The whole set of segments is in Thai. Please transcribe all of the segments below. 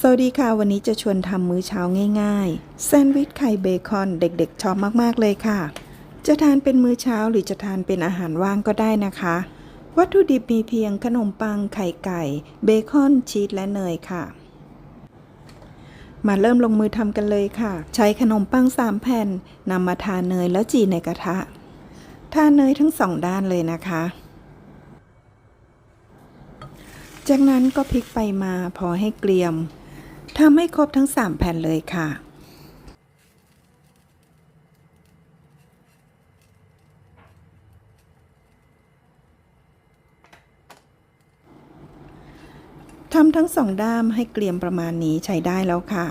สวัสดีค่ะ วันนี้จะชวนทำมื้อเช้าง่ายๆแซนด์วิชไข่เบคอนเด็กๆชอบมากๆเลยค่ะ จะทานเป็นมื้อเช้าหรือจะทานเป็นอาหารว่างก็ได้นะคะ วัตถุดิบมีเพียงขนมปังไข่ไก่ เบคอนชีสและเนยค่ะ มาเริ่มลงมือทำกันเลยค่ะ ใช้ขนมปัง3แผ่นนำมาทาเนยแล้วจีในกระทะ ทาเนยทั้งสองด้านเลยนะคะจากนั้นก็พลิกไปมาพอให้เกรียม ทำให้ครบทั้ง 3 แผ่นเลยค่ะ ทำทั้งสองด้ามให้เกลียมประมาณนี้ใช้ได้แล้วค่ะ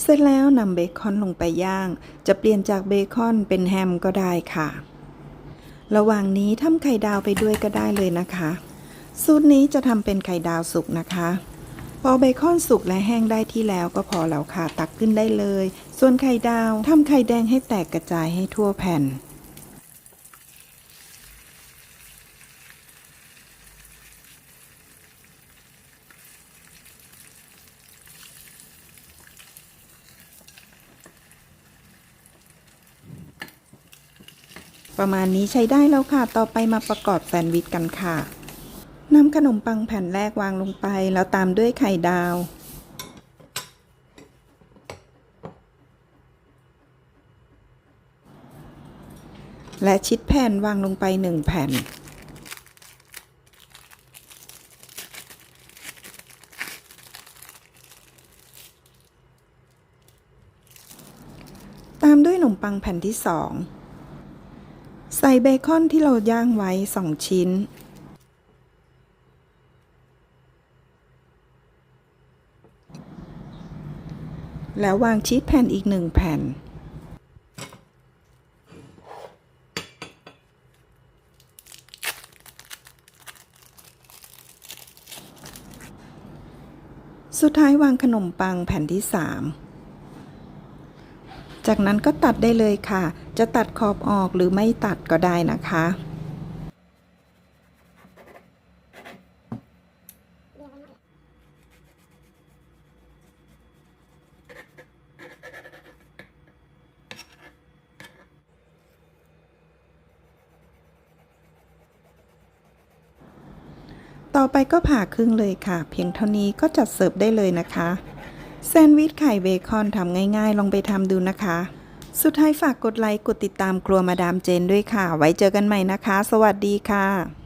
เสร็จแล้วนำเบคอนลงไปย่าง จะเปลี่ยนจากเบคอนเป็นแฮมก็ได้ค่ะ ระหว่างนี้ทำไข่ดาวไปด้วยก็ได้เลยนะคะ สูตรนี้จะทำเป็นไข่ดาวสุกนะคะ พอเบคอนสุกและแห้งได้ที่แล้วก็พอแล้วค่ะ ตักขึ้นได้เลย ส่วนไข่ดาวทำไข่แดงให้แตกกระจายให้ทั่วแผ่น ประมาณนี้ใช้ได้แล้วค่ะ ต่อไปมาประกอบแซนด์วิชกันค่ะนำขนมปังแผ่นแรกวางลงไป แล้วตามด้วยไข่ดาว และชิดแผ่นวางลงไปหนึ่งแผ่น ตามด้วยขนมปังแผ่นที่สอง ส่เบคอนที่เราย่างไว้ 2 ชิ้น แล้ววางชีสแผ่นอีก1แผ่น สุดท้ายวางขนมปังแผ่นที่ 3 จากนั้นก็ตัดได้เลยค่ะ จะตัดขอบออกหรือไม่ตัดก็ได้นะคะต่อไปก็ผ่าครึ่งเลยค่ะ เพียงเท่านี้ก็จัดเสิร์ฟได้เลยนะคะ แซนด์วิชไข่เบคอนทำง่ายๆ ลองไปทำดูนะคะ สุดท้ายฝากกดไลค์ กดติดตามครัวมาดามเจนด้วยค่ะ ไว้เจอกันใหม่นะคะ สวัสดีค่ะ